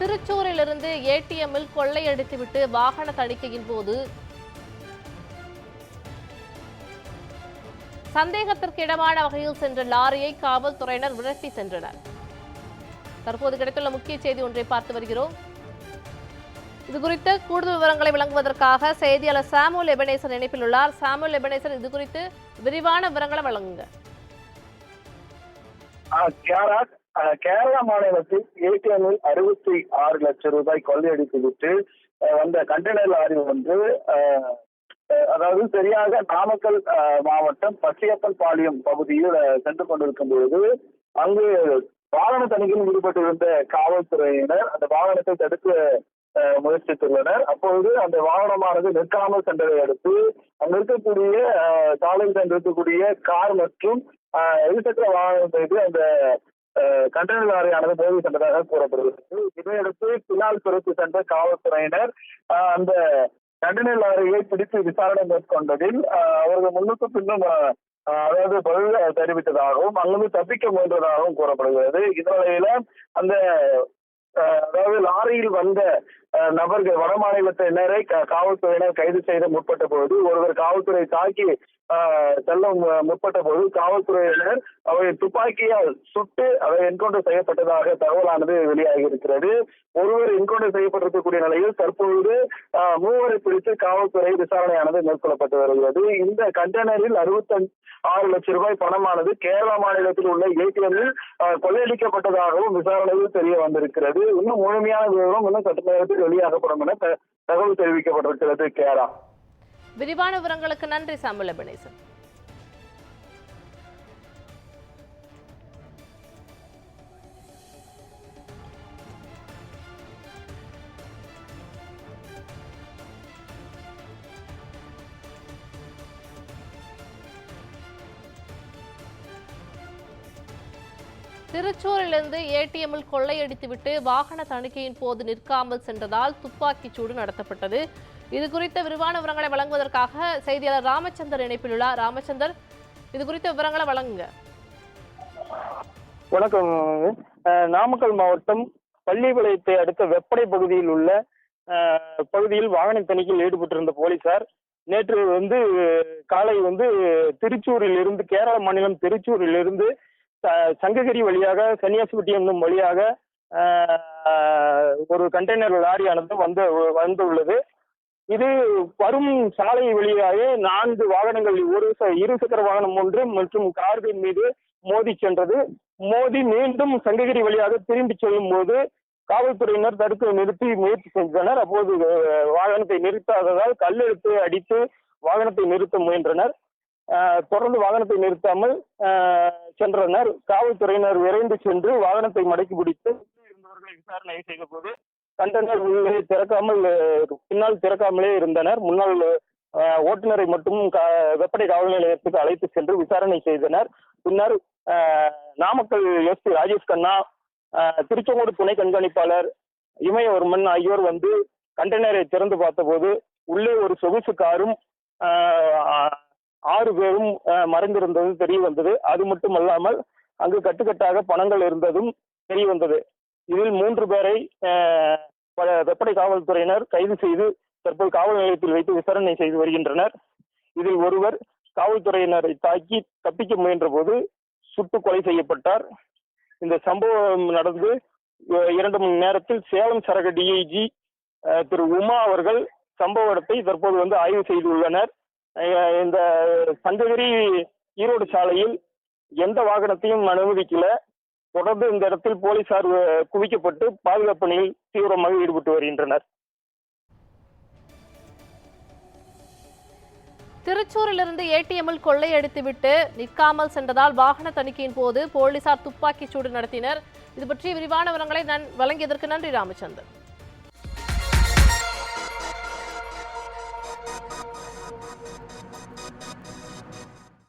திருச்சூரிலிருந்து ஏடிஎம்மில் கொள்ளையடித்துவிட்டு வாகன தணிக்கையின் போது சந்தேகத்திற்கு இடமான வகையில் சென்ற லாரியை காவல்துறையினர் விரட்டி சென்றனர். தற்போது கிடைத்துள்ள முக்கிய செய்தி ஒன்றை பார்த்து வருகிறோம். இது குறித்து கூடுதல் விவரங்களை வழங்குவதற்காக செய்தியாளர் சாமுல் எபனேசர் இணைப்பில் உள்ளார். சாமுல் எபனேசர் இது குறித்து விரிவான விவரங்களை வழங்குங்க. கேரளா மாநிலத்தில் ஏடிஎம்மில் அறுபத்தி ஆறு லட்சம் ரூபாய் கொள்ளையடித்து விட்டு வந்த கண்டெய்னர் லாரி ஒன்று அதாவது சரியாக நாமக்கல் மாவட்டம் பச்சையப்பன் பாளையம் பகுதியில் சென்று கொண்டிருக்கும் பொழுது அங்கு வாகன தணிக்கையில் ஈடுபட்டிருந்த காவல்துறையினர் அந்த வாகனத்தை தடுக்க முயற்சித்துள்ளனர். அப்பொழுது அந்த வாகனமானது நிற்காமல் சென்றதை அடுத்து அங்க இருக்கக்கூடிய சாலையில் சென்றிருக்கக்கூடிய கார் மற்றும் இருசக்கர வாகனம் மீது அந்த கண்டன லாரியானது மோதி சென்றதாக கூறப்படுகிறது. இதையடுத்து பின்னால் பிறகு சென்ற காவல்துறையினர் அந்த கண்டன லாரியை பிடித்து விசாரணை மேற்கொண்டதில் அவர்கள் முன்னுக்கு பின்னும் அதாவது பதில் தெரிவித்ததாகவும் அங்கிருந்து தப்பிக்க முயன்றதாகவும் கூறப்படுகிறது. இதனிலையில அந்த அதாவது லாரியில் வந்த நபர்கள் வட மாநிலத்தினரை காவல்துறையினர் கைது செய்த முற்பட்ட போது ஒருவர் காவல்துறை தாக்கி ஆஹ் செல்ல முற்பட்ட போது காவல்துறையினர் அவை துப்பாக்கியால் சுட்டு அவை என்கவுண்டர் செய்யப்பட்டதாக தகவலானது வெளியாகி இருக்கிறது ஒருவர் என்கவுண்டர் செய்யப்பட்டிருக்கக்கூடிய நிலையில் தற்பொழுது ஆஹ் மூவரை பிடித்து காவல்துறை விசாரணையானது மேற்கொள்ளப்பட்டு வருகிறது. இந்த கண்டெய்னரில் அறுபத்தஞ்சு ஆறு லட்சம் ரூபாய் பணமானது கேரள மாநிலத்தில் உள்ள ஏடிஎம்மில் கொள்ளையடிக்கப்பட்டதாகவும் விசாரணையில் தெரிய வந்திருக்கிறது. இன்னும் முழுமையான விவரம் இன்னும் சற்று நேரத்தில் வெளியாகப்படும் என த- தகவல் தெரிவிக்கப்பட்டிருக்கிறது கேரளா. விரிவான விவரங்களுக்கு நன்றி சாமுல எபனேசர் திருச்சூரிலிருந்து ஏடிஎம்மில் கொள்ளையடித்துவிட்டு வாகன தணிக்கையின் போது நிற்காமல் சென்றதால் துப்பாக்கிச் சூடு நடத்தப்பட்டது. இது குறித்த விரிவான விவரங்களை வழங்குவதற்காக செய்தியாளர் ராமச்சந்தர் இணைப்பில் உள்ளார். ராமச்சந்தர் இது குறித்த விவரங்களை வழங்குங்க. வணக்கம். நாமக்கல் மாவட்டம் பள்ளிப்பாளையத்தை அடுத்த வெப்படை பகுதியில் உள்ள பகுதியில் வாகன தணிக்கையில் ஈடுபட்டிருந்த போலீசார் நேற்று வந்து காலை வந்து திருச்சூரில் இருந்து கேரள மாநிலம் திருச்சூரில் இருந்து ச- சங்ககிரி வழியாக சன்னியாசிபட்டி என்னும் வழியாக ஒரு கண்டெய்னர் லாரியானது வந்து வந்துள்ளது இது வரும் சாலை வழியாக நான்கு வாகனங்கள் ஒரு ச- இருசக்கர வாகனம் ஒன்று மற்றும் கார்கள் மீது மோதி சென்றது. மோதி மீண்டும் சங்ககிரி வழியாக திரும்பி செல்லும் போது காவல்துறையினர் தடுத்து நிறுத்தி முயற்சி சென்றனர். அப்போது வாகனத்தை நிறுத்தாததால் கல்லெடுத்து அடித்து வாகனத்தை நிறுத்த முயன்றனர். தொடர்ந்து வாகனத்தை நிறுத்தாமல் சென்றனர். காவல்துறையினர் விரைந்து சென்று வாகனத்தை மடக்கி பிடித்து இருந்தவர்கள் இருந்தவர்களை விசாரணை செய்த போது கண்டனர் உள்ளே திறக்காமல் பின்னால் திறக்காமலே இருந்தனர். முன்னாள் ஓட்டுநரை மட்டும் வெப்படை காவல் நிலையத்துக்கு அழைத்து சென்று விசாரணை செய்தனர். பின்னர் நாமக்கல் எஸ்பி ராஜேஷ் கண்ணா திருச்செங்கோடு துணை கண்காணிப்பாளர் இமயவர்மன் ஆகியோர் வந்து கண்டெய்னரை திறந்து பார்த்தபோது உள்ளே ஒரு சொகுசு காரும் ஆறு பேரும் மறைந்திருந்தது தெரிய வந்தது. அது மட்டுமல்லாமல் அங்கு கட்டுக்கட்டாக பணங்கள் இருந்ததும் தெரிய வந்தது. இதில் மூன்று பேரை கடற்படை காவல்துறையினர் கைது செய்து தற்போது காவல் நிலையத்தில் வைத்து விசாரணை செய்து வருகின்றனர். இதில் ஒருவர் காவல்துறையினரை தாக்கி தப்பிக்க முயன்ற போது சுட்டு கொலை செய்யப்பட்டார். இந்த சம்பவம் நடந்து இரண்டு மணி நேரத்தில் சேலம் சரக டிஐஜி திரு உமா அவர்கள் சம்பவ இடத்தை தற்போது வந்து ஆய்வு செய்துள்ளனர். இந்த சங்ககிரி ஈரோடு சாலையில் எந்த வாகனத்தையும் அனுமதிக்கல. தொடர்ந்து இந்த இடத்தில் போலீசார் குவிக்கப்பட்டு பாதுகாப்பு பணியில் தீவிரமாக ஈடுபட்டு வருகின்றனர். திருச்சூரிலிருந்து ஏடிஎம்மில் கொள்ளையடித்துவிட்டு நிற்காமல் சென்றதால் வாகன தணிக்கையின் போது போலீசார் துப்பாக்கிச் சூடு நடத்தினர். இது பற்றி விரிவான விவரங்களை நான் வழங்கியதற்கு நன்றி ராமச்சந்தர்